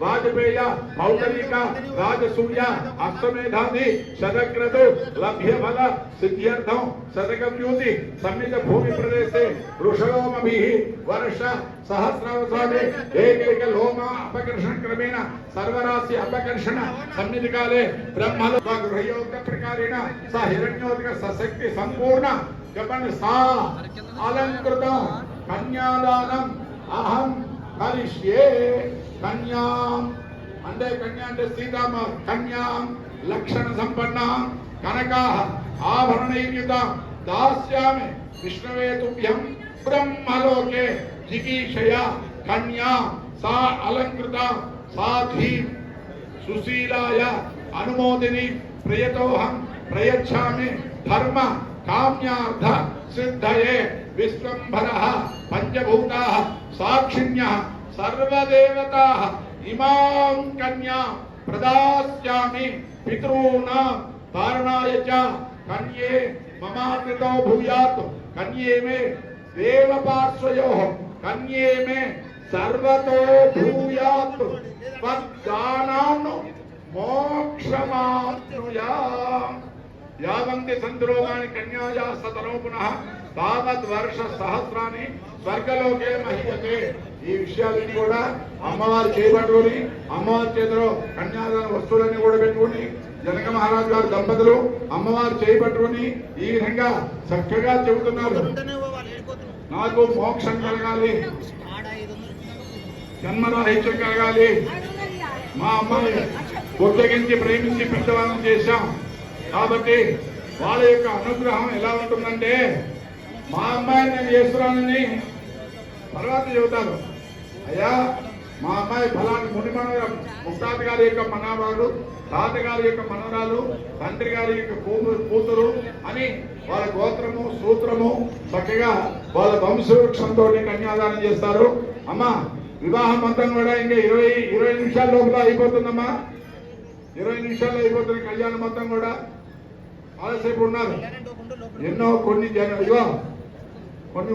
వాజపేయ పౌండరీక రాజసూయ అశ్వమేధాది శతక్రతు లభ్య ఫల సిద్ధ్యర్థం శతకవ్యూతి సమ్మిత భూమి ప్రదేశే వృషలోమభి వర్ష సహస్రావసానే ఏకైక లోమ అపకర్షణ క్రమేణ సర్వరాశి అపకర్షణ సన్నిధి కాలే బ్రహ్మల గృహయోగ ప్రకారేణ స హిరణ్యోదక సశక్తి సంపూర్ణ జపన్ సా అలంకృతం కన్యాదానం అహం కలిష్యే. కన్యాం అంటే కన్యా అంటే సీతామ కన్యాం లక్షణ సంపన్న కనకా ఆభరణయుత దాస్యామి విష్ణవే తుభ్యం బ్రహ్మలోకే జిగీషయ కన్యా సా అలంకృత సాధీ సుశీలాయ అనుమోదిని ప్రయతోహం ప్రయచ్ఛామి ధర్మ కామ్యార్థ సిద్ధయే విశ్వంభర పంచభూత సాక్షిణ్య सर्वदेवता इमां कन्या प्रदास्यामि, पितॄणां धारणाय च। कन्ये ममाकृतौ भूयात्, कन्ये मे देवपार्श्वयोः, कन्ये मे सर्वतो भूयात्। त्वद्दानान् मोक्षमा యావంతి సంద్రోగాని కన్యాయా పునః తావత్ వర్ష సహస్రాన్ని స్వర్గలోకే మహియతే. ఈ విషయాలన్నీ కూడా అమ్మవారు చేపట్టుకొని అమ్మవారి చేతిలో కన్యాదాన వస్తువులన్నీ కూడా పెట్టుకొని జనక మహారాజు గారు దంపతులు అమ్మవారు చేపట్టుకొని ఈ విధంగా చక్కగా చెబుతున్నారు. నాకు మోక్షం కలగాలి. జన్మరాహిత్యం కలగాలి. మా అమ్మాయి కొత్తగించి ప్రేమించి పెద్దవాళ్ళం చేశాం. కాబట్టి వాళ్ళ యొక్క అనుగ్రహం ఎలా ఉంటుందంటే మా అమ్మాయిని నేను చేస్తున్నానని తర్వాత చెబుతారు. అయ్యా మా అమ్మాయి ఫలాని ముని మన ముక్తాత గారి యొక్క మనవరాలు తాతగారి యొక్క మనవరాలు తండ్రి గారి యొక్క కూతురు కూతురు అని వాళ్ళ గోత్రము సూత్రము చక్కగా వాళ్ళ వంశవృక్షంతో కన్యాదానం చేస్తారు. అమ్మా వివాహం మొత్తం కూడా ఇంకా ఇరవై ఇరవై నిమిషాల లోపల అయిపోతుందమ్మా. ఇరవై నిమిషాల్లో అయిపోతుంది కళ్యాణం మొత్తం కూడా. చాలాసేపు ఉన్నారు ఎన్నో కొన్ని జన ఇదిగో కొన్ని